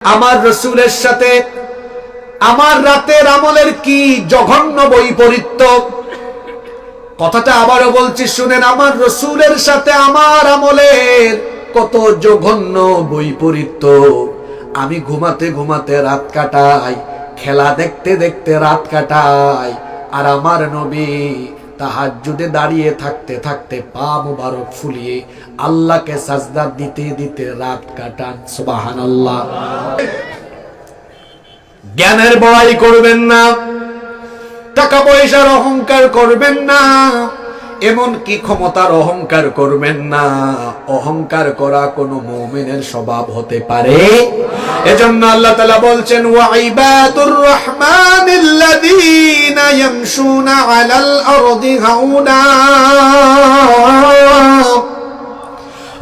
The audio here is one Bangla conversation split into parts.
আমার রসুলের সাথে আমার রাতের আমলের কি জঘন্য বৈপরীত্য? কথাটা আবারও বলছি, শুনেন, আমার রসুলের সাথে আমার আমলের কত জঘন্য বৈপরীত্য? আমি ঘুমাতে ঘুমাতে রাত কাটাই, খেলা দেখতে দেখতে রাত কাটাই, আর আমার নবী তাহাজ্জুদে দাঁড়িয়ে থাকতে থাকতে পা মুবারক ফুলিয়ে আল্লাহকে সাজদা দিতে দিতে রাত কাটান সুবাহান আল্লাহ জ্ঞানের বড়াই করবেন না, টাকা পয়সার অহংকার করবেন না। এমন কি ক্ষমতার অহংকার করবেন না। অহংকার করা কোন মুমিনের স্বভাব হতে পারে। এজন্য আল্লাহ তালা বলছেন ওয়াইবাদুর হাওনা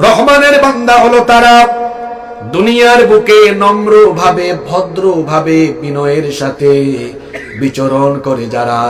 রহমানের বান্দা হলো তারা দুনিয়ার বুকে নম্র ভাবে ভদ্র ভাবে বিনয়ের সাথে বিচরণ করে যারা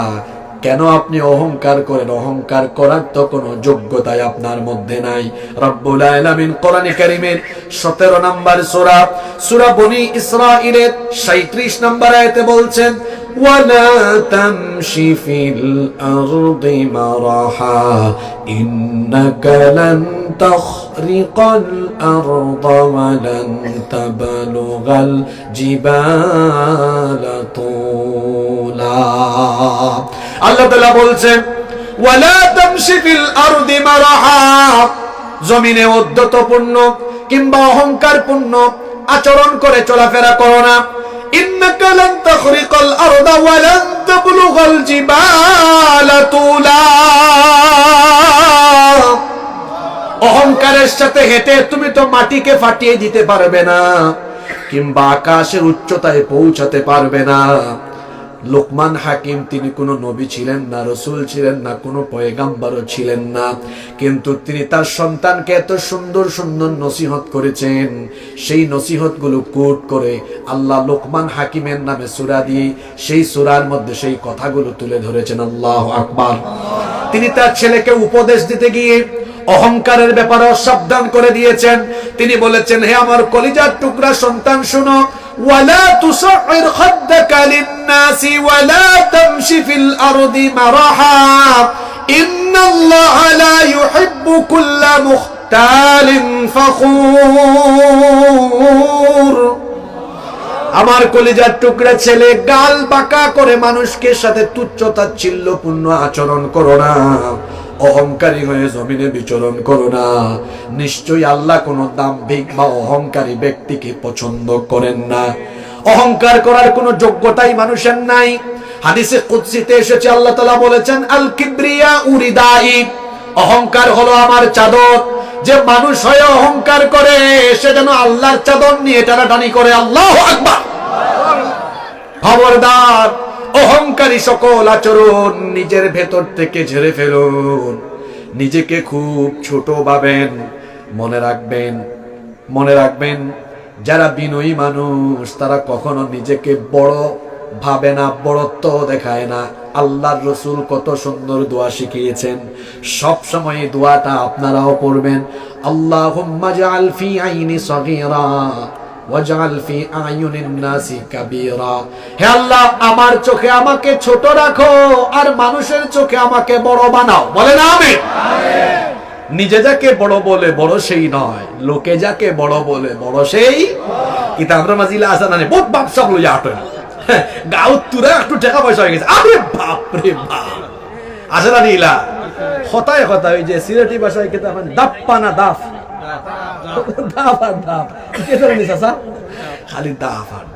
কেন আপনি অহংকার করেন অহংকার করার তো কোনো যোগ্যতাই আপনার মধ্যে নাই রব্বুল আলামিন কোরআনে কারীমের 17 নম্বর সূরা সূরা বনি ইসরাঈলের 37 নম্বর আয়াতে বলছেন ولا تمش في الأرض مرحا إنك لن تخرق الأرض ولن تبلغ الجبال طولا আল্লাহ তাআলা বলছেন, ওয়ালা তামশি ফিল আরদি মারাহা জমিনে উদ্যতপূর্ণ কিংবা অহংকারপূর্ণ আচরণ করে চলাফেরা করো না। তুলা। অহংকারের সাথে হেঁটে তুমি তো মাটিকে ফাটিয়ে দিতে পারবে না, কিংবা আকাশের উচ্চতায় পৌঁছাতে পারবে না। লোকমান হাকিম তিনি কোনো নবী ছিলেন না, রসুল ছিলেন না, কোনো পয়গাম্বারও ছিলেন না। কিন্তু তিনি তার সন্তানকে এত সুন্দর সুন্দর নসিহত করেছেন। সেই নসিহতগুলো কোট করে আল্লাহ লোকমান হাকিমের নামে সুরা দিয়ে সেই সুরার মধ্যে সেই কথাগুলো তুলে ধরেছেন। আল্লাহ আকবার। তিনি তার ছেলেকে উপদেশ দিতে গিয়ে অহংকারের ব্যাপারে সাবধান করে দিয়েছেন। তিনি বলেছেন, হে আমার কলিজার টুকরা সন্তান, শুনো ওয়ালা তুসাইর খাদ্দাকা লিন-নাসি ওয়ালা তামশি ফিল আরদি মারাহা ইন্নাল্লাহা লা ইউহিব্বু কুল্লা মুখতালিন ফখুর আমার কলিজার টুকরা ছেলে গাল বাঁকা করে মানুষকে সাথে তুচ্ছ তাচ্ছিল্যপূর্ণ আচরণ করো না। অহংকারী হয়ে জমিনে বিচরণ করো না। নিশ্চয়ই আল্লাহ কোন দাম্ভিক বা অহংকারী ব্যক্তিকে পছন্দ করেন না। অহংকার করার কোনো যোগ্যতাই মানুষের নাই। হাদিসে কুদসিতে এসেছে, আল্লাহ তাআলা বলেছেন আল কিবরিয়া উরিদাই অহংকার হলো আমার চাদর। যে মানুষ হয়ে অহংকার করে, সে যেন আল্লাহর চাদর নিয়ে টানাটানি করে। আল্লাহ আকবার। খবরদার। অহংকারী সকল আচরণ নিজের ভেতর থেকে ঝেড়ে ফেলুন। নিজেকে খুব ছোট ভাবেন, মনে রাখবেন মনে রাখবেন, যারা বিনয়ী মানুষ, তারা কখনো নিজেকে বড় ভাবে না, বড়ত্ব দেখায় না। আল্লাহর রসুল কত সুন্দর দোয়া শিখিয়েছেন। সব সময় দোয়াটা আপনারাও পড়বেন আল্লাহ জাআল ফি আইনি সগীরা। ওয়াজআল ফি আয়ুনিন নাসি কাবীরা হে আল্লাহ আমার চোখে আমাকে ছোট রাখো আর মানুষের চোখে আমাকে বড় বানাও। বলেন আমিন। নিজে যাকে বড় বলে বড় সেই নয় লোকে যাকে বড় বলে বড় সেই কিন্তু আমরা মাঝিলা আসা না বহুত বাপ সব লইয়া আটো গাও তুরা একটু টাকা পয়সা হয়ে গেছে। আরে বাপ রে বাপ। আসে না নীলা? হতায় হতায় ওই যে সিলেটি ভাষায় কেতা মানে দাপ্পা না দাফ। দাফ আর কেতা নিস আসা খালি আর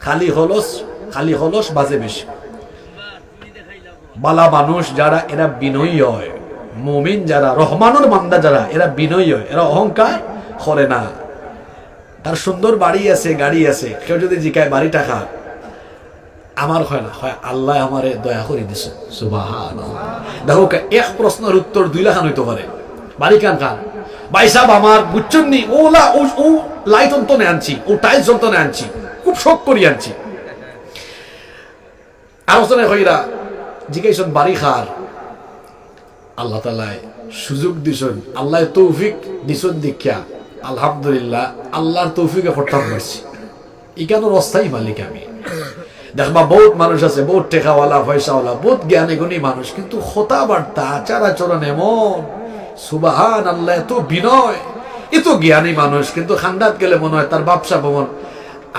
খালি হলস খালি হলস, বাজে বেশি। বালা মানুষ যারা, এরা বিনয়ী হয়। মুমিন যারা, রহমানুর বান্দা যারা, এরা বিনয়ী হয়। এরা অহংকার করে না। তার সুন্দর বাড়ি আছে, গাড়ি আছে। কেউ যদি জিকায় বাড়ি টাকা আমার হয় না। হয়, আল্লাহ আমারে দয়া করে দিছে। সুবাহান দেখো, এক প্রশ্নের উত্তর দুই লাখান হইতে পারে। বাড়ি কান খান ভাই সাহেব, আমার বুঝছেন নি? ওলা, ও ও লাইট অন্তনে আনছি, ও টাইলস অন্তনে আনছি, খুব শখ করি আনছি। আলোচনা হইরা জিজ্ঞাসন বাড়ি খার আল্লাহ তালায় সুযোগ দিছন, আল্লাহ তৌফিক দিছন দীক্ষা। আলহামদুলিল্লাহ, আল্লাহর তৌফিকে ফটাম পারছি এখানোর অস্থায়ী মালিক আমি? দেখবা বহুত মানুষ আছে, বহুত টেকাওয়ালা, পয়সাওয়ালা, বহুত জ্ঞানী গুণী মানুষ, কিন্তু হতা বার্তা আচার আচরণ এমন। সুবাহান আল্লাহ এত বিনয়, এত জ্ঞানী মানুষ, কিন্তু খান্দাত গেলে মনে হয় তার ব্যবসা ভবন।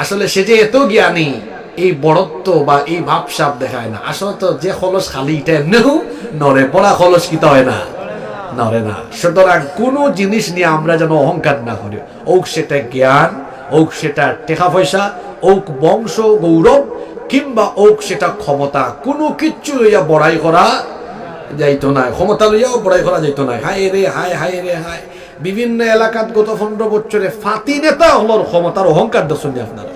আসলে সে যে এত জ্ঞানী, এই বড়ত্ব বা এই ভাবসাব দেখায় না। আসলে তো যে খলস খালি এটা এমনিও নরে পড়া খলস কিতা হয় না নরে না। সুতরাং কোনো জিনিস নিয়ে আমরা যেন অহংকার না করি। ওক সেটা জ্ঞান ওক সেটা টেকা পয়সা ওক বংশ, গৌরব, কিংবা ওক সেটা ক্ষমতা, কোনো কিচ্ছু লইয়া বড়াই করা যাইতো না ক্ষমতা লইয়াও বড়াই করা যাইতো না হায় রে, হায় হায় রে, হায়। বিভিন্ন এলাকাত গত পনেরো বছরে ফাতি নেতা হলোর ক্ষমতার অহংকার দর্শন আপনারা।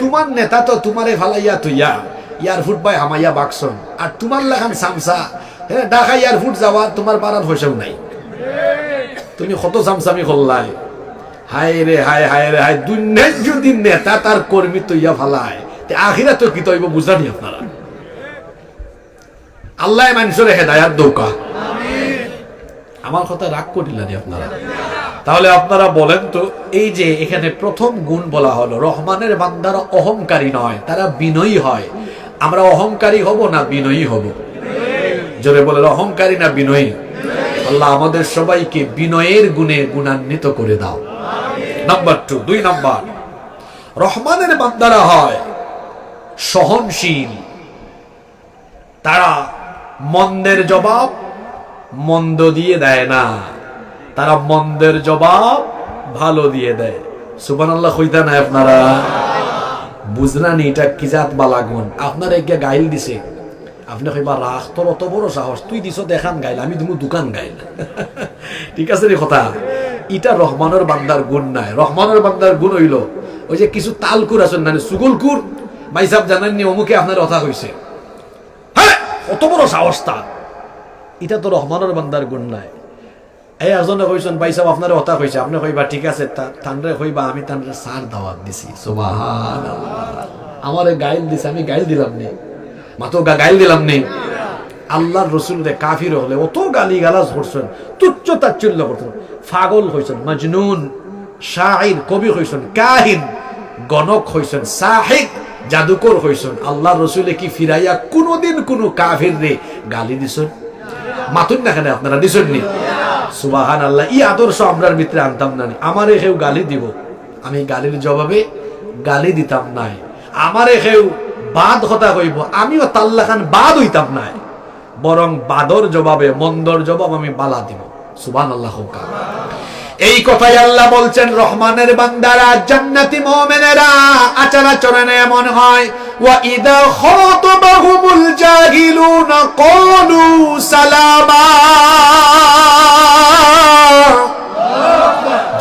তোমার নেতা তো তোমারে ফালাইয়া তুইয়া ইয়ার ফুট বাই হামাইয়া বাকসন। আর তোমার লাগান সামসা। হ্যাঁ ঢাকা ইয়ার ফুট যাওয়া তোমার পাড়ার পয়সাও নাই। তুমি কত সামসামি করলাই। হায় রে, হায় হায় রে, হায়। দুনিয়ার যদি নেতা তার কর্মী তৈয়া ফালায় আখিরা তো কি তৈব বুঝানি আপনারা? আল্লাহ মানুষের হেদায়াত দৌকা। আমার কথা রাগ করিলেন আপনারা। তাহলে আপনারা বলেন তো এই যে এখানে প্রথম গুণ বলা হলো রহমানের বান্দারা অহংকারী নয় তারা বিনয়ী হয়। আমরা অহংকারী হব না বিনয়ী হব? জোরে বলে অহংকারী না বিনয়ী? আল্লাহ আমাদের সবাইকে বিনয়ের গুণে গুণান্বিত করে দাও। নাম্বার টু দুই নাম্বার রহমানের বান্দারা হয় সহনশীল। তারা মন্দের জবাব মন্দ দিয়ে দেয় না। তারা মন্দের জবাব ভালো দিয়ে দেয়। সুবান আল্লাহ কইতা নাই আপনারা? বুঝলানি এটা কি জাত বালাগুন আপনার এগিয়ে গাইল দিছে। আপনি কইবা, রাখ, তোর অত বড় সাহস, তুই দিছ দেখান গাইল, আমি তুমি দোকান গাইল। ঠিক আছে রে কথা? এটা রহমানের বান্দার গুণ নাই। রহমানের বান্দার গুণ হইল, ওই যে কিছু তালকুর আছেন না সুগলকুর? ভাই সাহেব জানেননি, অমুকে আপনার কথা কইছে। অত বড় সাহস তার এটা তো রহমানের বান্দার গুণ নাই। এই একজনে কইছেন, ভাই সাহেব, আপনার কথা কইছে। আপনি কইবা, ঠিক আছে তানরে কইবা, আমি তানরে সার দাওয়াত দিছি। সুবহান আমার গাইল দিছে, আমি গাইল দিলাম নি। মাতো গাইল দিলাম নি। আল্লাহর রসুল রে কাফির হলে অত গালি গালাজ করছেন, তুচ্ছ তাচ্ছল্য করছেন। পাগল হইছেন, মজনুন শাহির কবি হইছেন, কাহিন, গণক হইছেন সাহিক জাদুকর হইছেন। আল্লাহ রসুলে কি ফিরাইয়া কোনোদিন কোনো কাফির রে গালি দিছেন? মাতুন না কেন আপনারা? দিছেন নি? সুবাহান আল্লাহ ই আদর্শ আমরার ভিতরে আনতাম না আমারে কেউ গালি দিব? আমি গালির জবাবে গালি দিতাম নাই। আমারে কেউ বাদ কথা কইব? আমিও তাল্লা খান বাদ হইতাম নাই। বরং বাদর জবাবে, মন্দর জবাব আমি বালা দিব। সুবান আল্লাহ। এই কথাই আল্লাহ বলছেন, রহমানের বান্দারা, জান্নাতি মুমিনেরা আচার আচরণে এমন হয়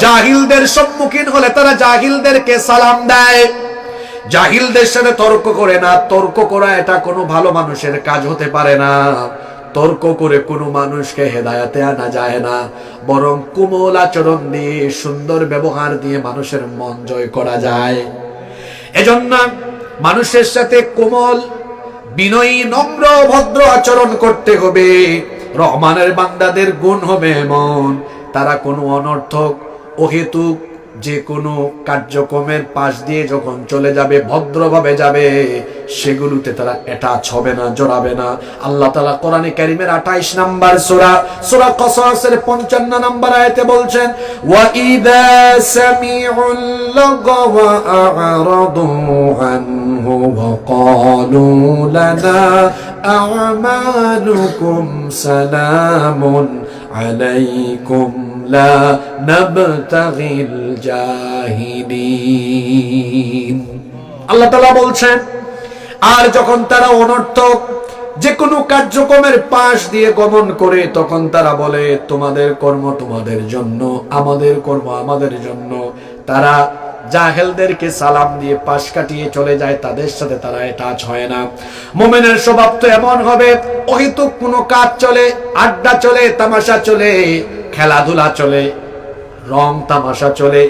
জাহিলদের সম্মুখীন হলে তারা জাহিলদেরকে সালাম দেয়। জাহিলদের সাথে তর্ক করে না, তর্ক করা এটা কোনো ভালো মানুষের কাজ হতে পারে না। তর্ক করে কোনো মানুষকে হেদায়াতে আনা যায় না, বরং কোমল আচরণ দিয়ে, সুন্দর ব্যবহার দিয়ে মানুষের মন জয় করা যায়। এজন্য মানুষের সাথে কোমল, বিনয়ী, নম্র, ভদ্র আচরণ করতে হবে। রহমানের বান্দাদের গুণ হবে এমন। তারা কোনো অনর্থক, অহেতুক যে কোনো কার্যক্রমের পাশ দিয়ে যখন চলে যাবে, ভদ্রভাবে যাবে, সেগুলোতে তারা অ্যাটাচ হবে না, জড়াবে না। আল্লাহ তালা কোরআনে কারিমের আঠাইশ নাম্বার সোরা সোরা কসসের পঞ্চান্ন নাম্বার আয়তে বলছেন সালামুন আলাইকুম। لا نبتغي الجاهلين আল্লাহ তাআলা বলছেন আর যখন তারা অনর্থক যে কোনো কার্যক্রমের পাশ দিয়ে গমন করে তখন তারা বলে তোমাদের কর্ম তোমাদের জন্য আমাদের কর্ম আমাদের জন্য তারা জাহেলদেরকে সালাম দিয়ে পাশ কাটিয়ে চলে যায়, তাদের সাথে তারা টাচ হয় না। মোমেনের স্বভাব তো এমন হবে অহিতুক কোনো কাজ চলে, আড্ডা চলে, তামাশা চলে, খেলাধুলা চলে, রং তামাশা চলে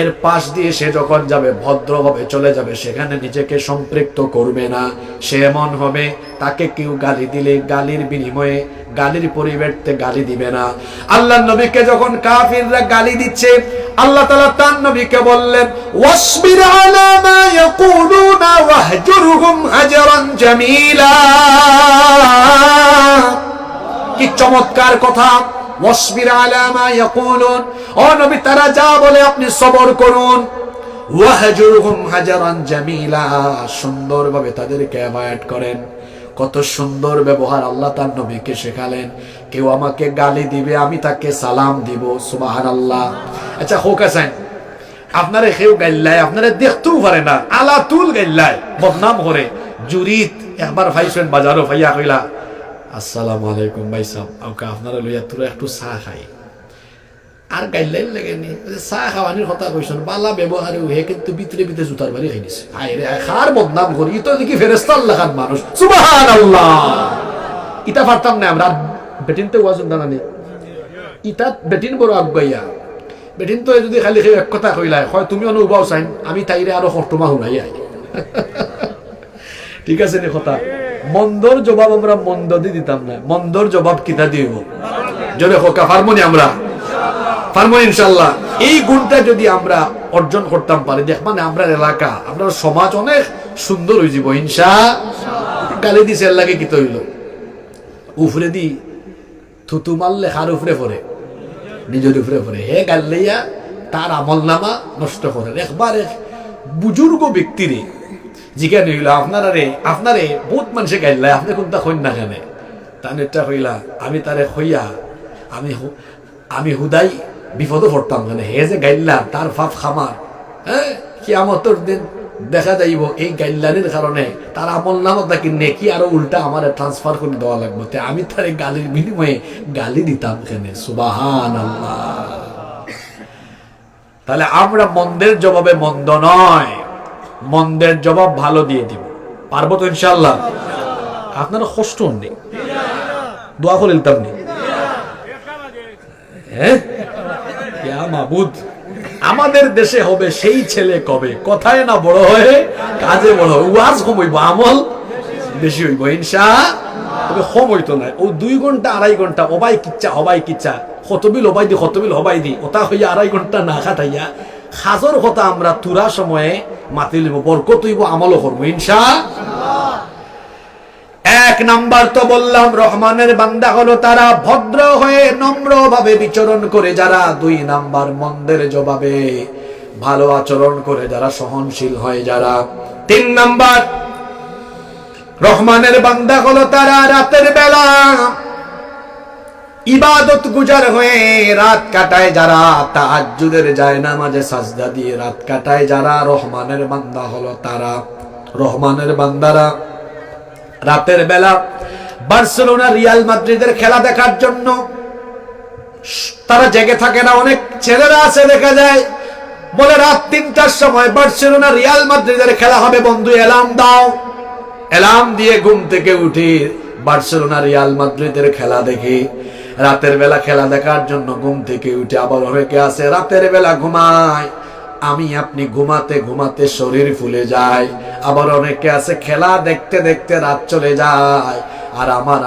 এর পাশ দিয়ে সে যখন যাবে, ভদ্রভাবে চলে যাবে, সেখানে নিজেকে সম্পৃক্ত করবে না। সে এমন হবে, তাকে কেউ গালি দিলে, গালির বিনিময়ে, গালির পরিবর্তে গালি দিবে না। আল্লাহ নবীকে যখন কাফিররা গালি দিচ্ছে, আল্লাহ তাআলা তার নবীকে বললেন, ওয়াসবির আলা মা ইয়াকুলুনা ওয়াহজুরহুম হাজরান জামিলা। কি চমৎকার কথা! ইয়াকুলুন। ও নবী, তারা যা বলে আপনি সবর করুন। ওয়াহজুরহুম হাজারান জামিলা। সুন্দরভাবে তাদেরকে অ্যাভয়েড করেন। কত সুন্দর ব্যবহার আল্লাহ তার নবীকে শেখালেন। কেউ আমাকে গালি দিবে, আমি তাকে সালাম দিব, সুবহানাল্লাহ। আচ্ছা হোক আছেন? আপনারে কেউ গাইল্লায়, আপনারে দেখতেও পারে না। আলাতুল গাইল্লায়, বদনাম করে। জুরিত একবার ভাইছেন বাজারও ভাইয়া কইলা। আসসালামু আলাইকুম ভাই সাহেব। আমাকে আপনারা লইয়া তোরা একটু চা খাই। আর গাইলাইন লাগেনি ওই যে চা খাওয়ানির কথা কইছেন, বালা ব্যবহারে হে কিন্তু ভিতরে ভিতরে জুতার বাড়ি হায় রে, খার বদনাম করি ই তো দেখি ফেরেস্তার লেখান মানুষ। সুবহানাল্লাহ! ইটা পারতাম না আমরা বেটিনতে ওয়াজুন দানানি ইটা বেটিন বড় আগাইয়া বেটিন তো যদি খালি সেই এক কথা কইলাই হয় তুমি অনুভব চাইন, আমি তাইরে আরও হটমা শুনাই ঠিক আছে নি কথা? মন্দর জবাব আমরা মন্দ দি দিতাম না। মন্দর জবাব কিতা দিব জোরে হোকা ফার্মনি আমরা। পারব ইনশাল্লাহ এই গুণটা যদি আমরা অর্জন করতাম পারি, দেখ মানে আমরা এলাকা আমরা সমাজ অনেক সুন্দর হয়ে যাব হিংসা গালি দিছে লাগে কি তৈল উফরে দি থুতু মারলে হার উফরে পড়ে, নিজের উপরে পড়ে। হে গাল্লাইয়া, তার আমল নামা নষ্ট করে। একবার এক বুজুর্গ ব্যক্তিরে জিজ্ঞাসা হইল আপনারা রে আপনারে বহুত মানুষে গাইল্লাই আপনি কোনটা কইন না কেন তানেরটা কইলা, আমি তারে কইয়া আমি আমি হুদাই বিপদও পড়তাম মানে হে যে গাইল্লা তার ফাফ খামার। হ্যাঁ কিয়ামতর দিন দেখা যাইব এই গাইল্লানির কারণে। তার আমল নামত নাকি নেকি আরও উল্টা আমার ট্রান্সফার করে দেওয়া লাগবে। তে আমি তার গালির বিনিময়ে গালি দিতাম কেন। সুবাহান আল্লাহ তাহলে আমরা মন্দের জবাবে মন্দ নয়। মন্দের জবাব ভালো দিয়ে দিব। পারব তো ইনশাল্লাহ আপনারা কষ্ট নেই দোয়া করে নিতাম হ্যাঁ? আমাদের দেশে হবে সেই ছেলে কবে? কথায় না বড় হয়ে কাজে বড় হয়। ওয়াজ কম হইব আমল বেশি হইব ইনশা তবে কম হইতো না। ও দুই ঘণ্টা, আড়াই ঘণ্টা, অবাই কিচ্ছা, হবাই কিচ্ছা। কতবিল হবাই দি কতবিল হবাই দি। ওটা হইয়া আড়াই ঘণ্টা না খাটাইয়া। খাজর কথা আমরা তুরা সময়ে মাতি লিব বরকত হইব, আমলও করব ইনশা এক নাম্বার তো বললাম, রহমানের বান্দা হলো তারা ভদ্র হয়ে নম্র ভাবে বিচরণ করে যারা, দুই নাম্বার মন্দের জবাবে ভালো আচরণ করে যারা, সহনশীল হয় যারা। তিন নাম্বার, রহমানের বান্দা হলো তারা রাতের বেলা ইবাদত গুজার হয়ে রাত কাটায় যারা, তাহাজ্জুদের যায় না মাঝে সাজদা দিয়ে রাত কাটায় যারা, রহমানের বান্দা হলো তারা। রহমানের বান্দারা, রাতের বেলা বার্সেলোনা, রিয়াল মাদ্রিদের খেলা দেখার জন্য, তারা জেগে থাকে না, অনেক ছেলেরা আছে দেখা যায়। বলে রাত তিনটার সময় বার্সেলোনা, রিয়াল মাদ্রিদের খেলা হবে, বন্ধু এলাম দাও। এলাম দিয়ে ঘুম থেকে উঠি বার্সেলোনা, রিয়াল মাদ্রিদের খেলা দেখি রাতের বেলা খেলা দেখার জন্য ঘুম থেকে উঠে আবার অনেকে আছে? রাতের বেলা ঘুমায়। আমি আপনি ঘুমাতে ঘুমাতে শরীর ফুলে যায়। আবার অনেকে আছে? খেলা দেখতে দেখতে রাত চলে যায়। আর আমার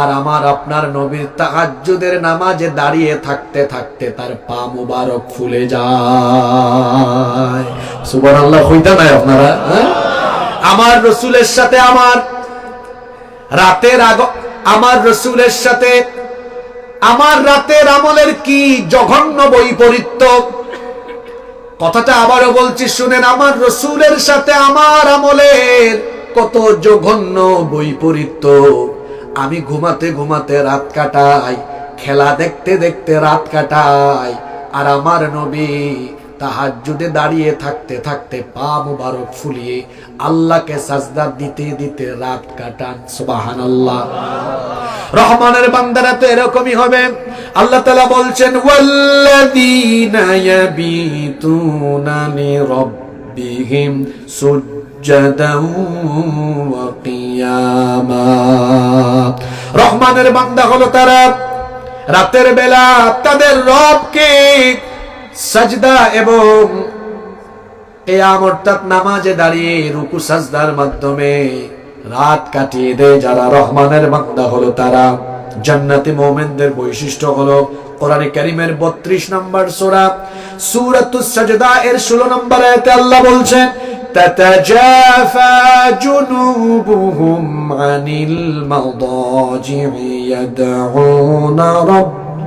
আর আমার আপনার নবীর তাহাজ্জুদের নামাজে দাঁড়িয়ে থাকতে থাকতে তার পা মুবারক ফুলে যায়। সুবহানাল্লাহ, হইতা নাই আপনারা? হ্যাঁ? আমার রসুলের সাথে আমার রাতের আগ আমার রসুলের সাথে আমার রাতের আমলের কি জঘন্য বৈপরীত্য? কথাটা আবারও বলছি, শুনেন, আমার রসুলের সাথে আমার আমলের কত জঘন্য বৈপরীত্য? আমি ঘুমাতে ঘুমাতে রাত কাটাই, খেলা দেখতে দেখতে রাত কাটাই, আর আমার নবী তাহাজ্জুদে দাঁড়িয়ে থাকতে থাকতে পা মুবারক ফুলিয়ে আল্লাহকে সাজদা দিতে দিতে রাত কাটান, সুবহানাল্লাহ। রহমানের বান্দারা তো এরকমই হবে। আল্লাহ তাআলা বলছেন, ওয়াল্লাযীনা ইয়াবিতুনা লিরাব্বিহিম সুজ্জাদাও রহমানের বান্দা হলো তারা। রাতের বেলা তাদের রবকে সাজদা এবং কেয়াম অর্থাৎ নামাজে দাঁড়িয়ে রুকু সাজদার মাধ্যমে রাত কাটিয়ে দেয় যারা রহমানের বান্দা হলো তারা জান্নাতি মোমেনদের বৈশিষ্ট্য হলো কোরআনে কারিমের বত্রিশ নম্বর সোরা সুরাতুস সাজদা এর ষোলো নম্বর আয়াতে আল্লাহ বলছেন تتجافى جنوبهم عن المضاجع يدعون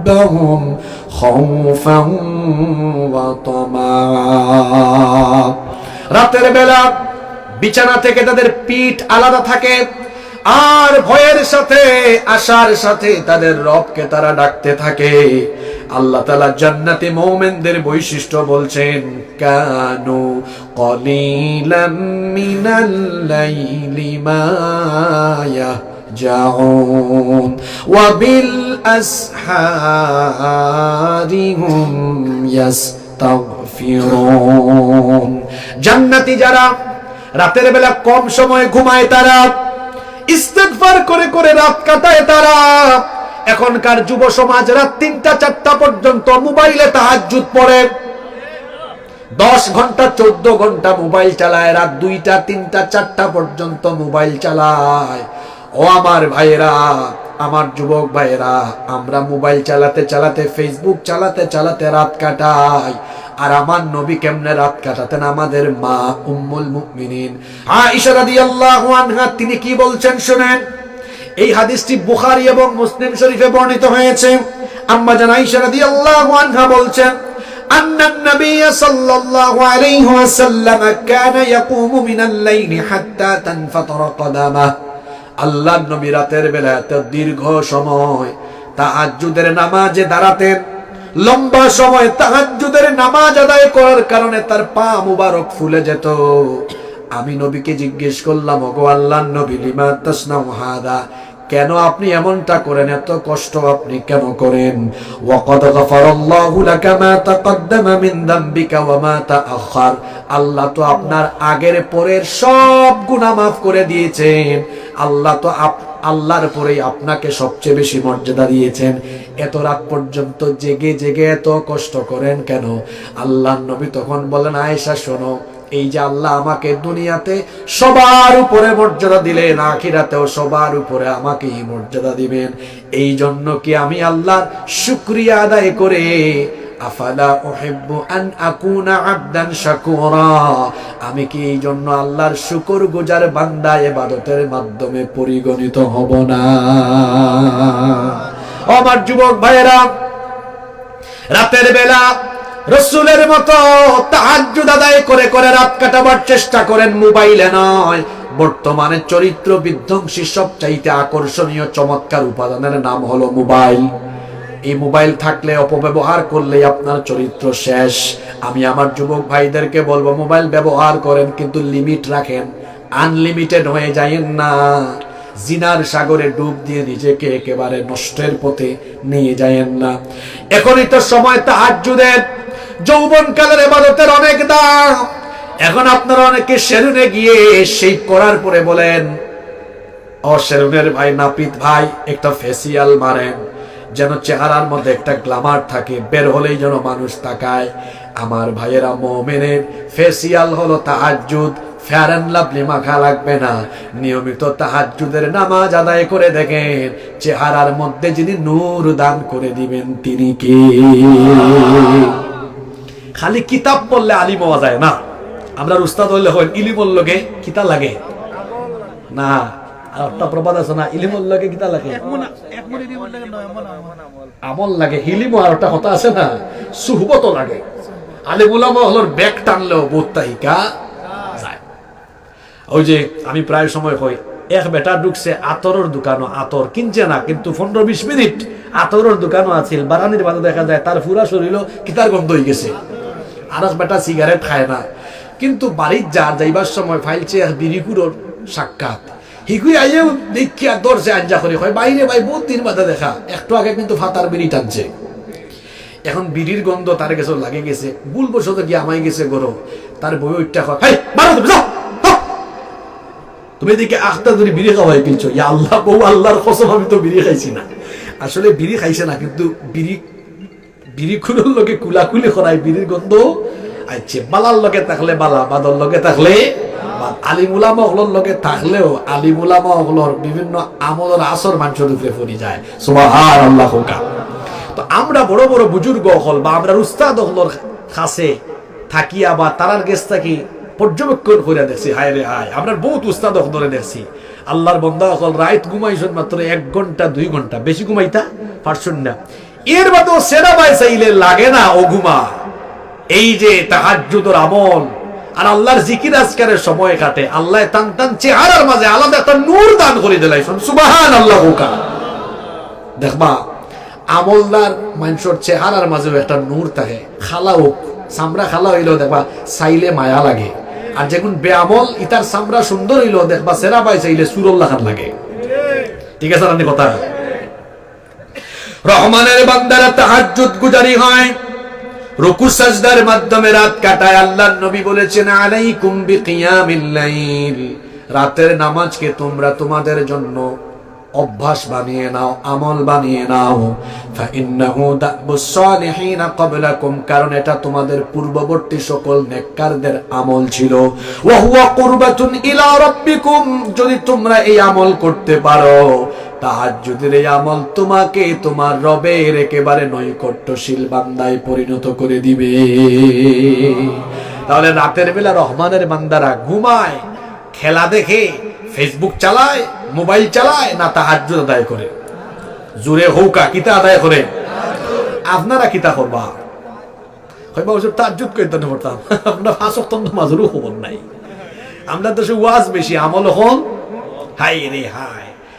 ربهم خوفا وطمعا রাতের বেলা বিছানা থেকে তাদের পিঠ আলাদা থাকে আর ভয়ের সাথে আশার সাথে তাদের রবকে তারা ডাকতে থাকে আল্লাহ তালা জান্নাতি মৌমেনদের বৈশিষ্ট্য বলছেন কানু কলিলাম মিনাল লাইলি মা يهجعون وبالأسحار هم يستغفرون জান্নাতি যারা রাতের বেলা কম সময় ঘুমায় তারা ইস্তেগফার করে করে রাত কাটায় তারা এখনকার যুব সমাজ রাত তিনটা চারটা পর্যন্ত মোবাইলে তাহাজ্জুদ পড়ে দশ ঘন্টা চোদ্দ ঘন্টা মোবাইল চালায় রাত দুইটা তিনটা চারটা পর্যন্ত মোবাইল চালায় ও আমার ভাইয়েরা আমার যুবক ভাইয়েরা আমরা মোবাইল চালাতে চালাতে ফেসবুক চালাতে চালাতে রাত কাটাই আর আমার নবী কেমনে রাত কাটাতেন আমাদের মা উম্মুল মুমিনিন আয়েশা রাদিয়াল্লাহু আনহা তিনি কি বলছেন শুনেন এই হাদিসটি বুখারী এবং মুসলিম শরীফে বর্ণিত হয়েছে আম্মা জান আয়েশা রাদিয়াল্লাহু আনহা বলছেন أن النبي صلى الله عليه وسلم كان يقوم من الليل حتى تنفطر قدمه আল্লাহ নবী রাতের বেলা এত দীর্ঘ সময় তাহাজুদের নামাজে দাঁড়াতেন। লম্বা সময় তাহাজুদের নামাজ আদায় করার কারণে তার পা মুবারক ফুলে যেত। আমি নবীকে জিজ্ঞেস করলাম, ওগো আল্লাহ নবী, লিমা তাসনাউ হাদা? কেন আপনি এমনটা করেন? এত কষ্ট আপনি কেন করেন? ওয়াকাদ লাকা মা তাকদ্দামা মিন ওয়া মা তাআখার আল্লাহ তো আপনার আগের পরের সব গুনাহ মাফ করে দিয়েছেন। আল্লাহ তো আল্লাহর পরেই আপনাকে সবচেয়ে বেশি মর্যাদা দিয়েছেন। এত রাত পর্যন্ত জেগে জেগে এত কষ্ট করেন কেন? আল্লাহ নবী তখন বলেন, আয়েশা, শোনো এই যে আল্লাহ আমাকে দুনিয়াতে সবার উপরে মর্যাদা দিলেন, আখিরাতেও সবার উপরে আমাকেই মর্যাদা দিবেন। এই জন্য কি আমি আল্লাহর শুক্রিয়া আদায় করে আমি কি এই জন্য আল্লাহর শুকর গুজার বান্দা ইবাদতের মাধ্যমে পরিগণিত হব না? আমার যুবক ভাইয়েরা, রাতের বেলা রসুলের মতো তাহাজ্জুদ আদায় করে করে রাত কাটাবার চেষ্টা করেন মোবাইলে নয়। বর্তমানে চরিত্র বিধ্বংসী সবচাইতে আকর্ষণীয় চমৎকার উপাদানের নাম হলো মোবাইল। এই মোবাইল থাকলে, অপব্যবহার করলে আপনার চরিত্র শেষ। আমি আমার যুবক ভাইদেরকে বলব, মোবাইল ব্যবহার করেন, কিন্তু লিমিট রাখেন। আনলিমিটেড হয়ে যায়েন না। জিনার সাগরে ডুব দিয়ে নিজেকে একেবারে নষ্টের পথে নিয়ে যায়েন না। এখনই তো সময় তাহাজ্জুদের যৌবন কালের এবাদতের অনেক দাম। এখন আপনারা অনেকে সেলুনে গিয়ে সেই করার পরে বলেন, ও সেলুনের ভাই নাপিত ভাই, একটা ফেসিয়াল মারেন। যেন চেহারার মধ্যে একটা গ্লামার থাকে, বের হলেই যেন মানুষ তাকায়। আমার ভাইয়েরা মোমেনের ফেসিয়াল হলো তাহাজ্জুদ ফেয়ার অ্যান্ড লাভলি মাখা লাগবে না। নিয়মিত তাহাজ্জুদের নামাজ আদায় করে দেখেন, চেহারার মধ্যে যিনি নূর দান করে দিবেন, তিনি কে? খালি কিতাব পড়লে আলিম হওয়া যায় না। আমরা উস্তাদ হইলে হয় ইলিমর লগে কিতা লাগে? না একটা প্রবাদ আছে না ইলিমর লগে কিতা লাগে? আমল লাগে হিলিম আর একটা কথা আছে না সুহবত লাগে। আলিমুলামা হলোর ব্যাগ টানলেও বোত্তাহিকা যায়। ওই যে আমি প্রায় সময় কই এক বেটা ঢুকছে আতরের দোকানও আতর কিনছে না কিন্তু পনেরো বিশ মিনিট আতরের দোকানও আছিল বারানির বাদে দেখা যায় তার পুরা শরীরও কিতার গন্ধ হয়ে গেছে। আর বেটা সিগারেট খায় না। কিন্তু বাড়ির যার যাইবার সময় ফাইলছে বিরিকুরোর সাক্ষাৎ। হিগুই আইয়েও দেখিয়া দরজে আঞ্জা করে হয় বাইরে ভাই বহুত দিন বাদে দেখা। একটু আগে কিন্তু ফাতার বিড়ি টানছে। এখন বিড়ির গন্ধ তার কাছে লাগে গেছে। ভুল বসত গিয়ে আমায় গেছে গরো তার বই ওইটা হয় "হেই, মারো তুমি, যাও, যাও।" তুমি এদিকে আখটা ধরে বিড়ি খাওয়াই কিনছো ইয়া আল্লাহ বউ আল্লাহর কসম আমি তো বিড়ি খাইছি না। আসলে বিড়ি খাইছে না কিন্তু বিড়ি বিড়ি খুলোর লগে কুলাকুলি করাই বিড়ির গন্ধ। আইছে বালার লগে থাকলে বালা বাদর লগে থাকলে বাদ। আলিমুলামা হলোর লগে থাকলেও আলিমুলামা হলোর বিভিন্ন আমলের আসর মানুষের উপরে পড়ি যায়। সুবহান আল্লাহ হোকা। তো আমরা বড় বড় বুজুর্গ হল বা আমরা উস্তাদ হলর কাছে থাকিয়া বা তারার গেছ থাকি পর্যবেক্ষণ করে দেখছি। হায় রে হায়, আমরা বহুত উস্তাদ ধরে দেখছি। আল্লাহর বন্ধা অকল রাত ঘুমাইছেন মাত্র এক ঘণ্টা দুই ঘণ্টা বেশি ঘুমাইতা পারছেন না। এর বাদেও সেরা বাই চাইলে লাগে না, ও ঘুমা। এই যে তাহাজ্জুদর আমল, আর আল্লাহর জিকির আজকারের সময় কাটে, আল্লাহ টান টান চেহারার মাঝে আলাদা একটা নূর দান করে দিলাইছেন সুবাহান আল্লাহ দেখবা আমলদার মানুষের চেহারার মাঝেও একটা নূর থাকে, খালা হোক, চামড়া খালা হইলেও দেখবা চাইলে মায়া লাগে। আর যেগুন বেআমল, ইতার চামড়া সুন্দর হইলেও দেখবা সেরা পাই চাইলে সুরল্লাহ খান লাগে। ঠিক আছে রানি কথা? রহমানের বান্দারা তাহাজ্জুদ গুজারি হয়। রুকু সাজদার মাধ্যমে রাত কাটায় আল্লাহর নবী বলেছেন, আলাইকুম বিকিয়ামিল লাইল। রাতের নামাজকে তোমরা তোমাদের জন্য অভ্যাস বানিয়ে নাও, আমল বানিয়ে নাও। ফাইন্নাহু দাবুস সালিহিনা ক্বাবলাকুম, কারণ এটা তোমাদের পূর্ববর্তী সকল নেককারদের আমল ছিল। ওয়া হুয়া কুরবাতুন ইলা রাব্বিকুম, যদি তোমরা এই আমল করতে পারো তাহাজ্জুদের এই আমল তোমাকে তোমার রবের একেবারে নৈকট্যশীল বান্দায় পরিণত করে দিবে। তাহলে রাতের বেলা রহমানের বান্দারা ঘুমায়, খেলা দেখে ফেসবুক চালায়, মোবাইল চালায়, না তাহাজ্জুদ আদায় করে? জুড়ে হৌকা, কিতা আদায় করে? আপনারা কিতা করবা? হয়বা ওসব তাজ্জুদ করতে পড়তাম নাই। আমরা দেশে ওয়াজ বেশি আমল হন হাই রে হাই